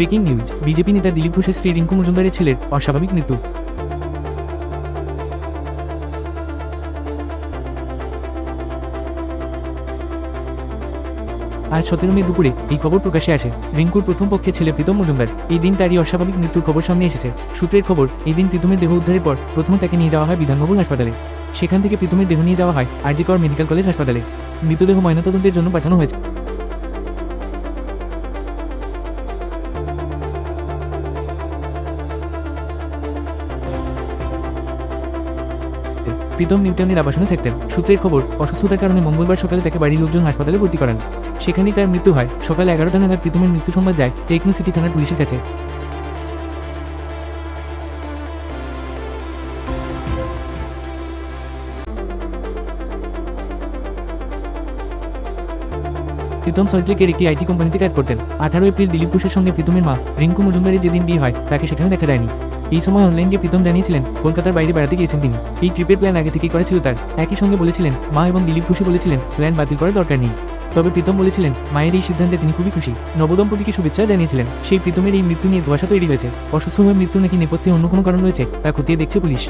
Breaking news. BJP নেতা দিলীপ ঘোষের স্ত্রী রিঙ্কু মজুমদারের ছেলের অস্বাভাবিক মৃত্যু। আজ সতেরো মে দুপুরে এই খবর প্রকাশে আসে। রিঙ্কুর প্রথম পক্ষে ছেলে প্রীতম মজুমদার। এই দিন তারই অস্বাভাবিক মৃত্যুর খবর সামনে এসেছে। সূত্রের খবর, এই দিন প্রীতমের দেহ উদ্ধারের পর প্রথমে তাকে নিয়ে যাওয়া হয় বিধানভবন হাসপাতালে। সেখান থেকে প্রীতমের দেহ নিয়ে যাওয়া হয় আরজিকর মেডিকেল কলেজ হাসপাতালে। মৃতদেহ ময়নাতদন্তের জন্য পাঠানো হয়েছে। প্রীতম নিউটনের আবাসনে থাকতেন। সূত্রের খবর, অসুস্থতার কারণে মঙ্গলবার সকালে তাকে বাড়ির লোকজন হাসপাতালে ভর্তি করেন। সেখানেই তার মৃত্যু হয়। সকাল এগারোটা নাগাদ প্রীতমের মৃত্যু সংবাদ যায় টেকনো সিটি থানার পুলিশের কাছে। প্রীতম সল্টলেকের একটি আইটি কোম্পানিতে কাজ করতেন। আঠারো এপ্রিল দিলীপ ঘোষের সঙ্গে প্রীতমের মা রিঙ্কু মজুমদারের যেদিন বিয়ে হয়, তাকে সেখানে দেখা যায়নি। এই সময় অনলাইন গিয়ে প্রীতম জানিয়েছিলেন, কলকাতার বাইরে বেড়াতে গিয়েছেন তিনি। এই ট্রিপের প্ল্যান আগে থেকেই করা ছিল তার। একই সঙ্গে বলেছিলেন, মা এবং দিলীপ ঘোষে বলেছিলেন প্ল্যান বাতিল করার দরকার নেই। তবে প্রীতম বলেছিলেন, মায়ের এই সিদ্ধান্তে তিনি খুবই খুশি। নবদম্পতিকে শুভেচ্ছা জানিয়েছিলেন। সেই প্রীতমের এই মৃত্যু নিয়ে ধোয়াশা তৈরি হয়েছে। অসুস্থ হয়ে মৃত্যু নাকি নেপথ্যে অন্য কোনো কারণ রয়েছে, তা খতিয়ে দেখছে পুলিশ।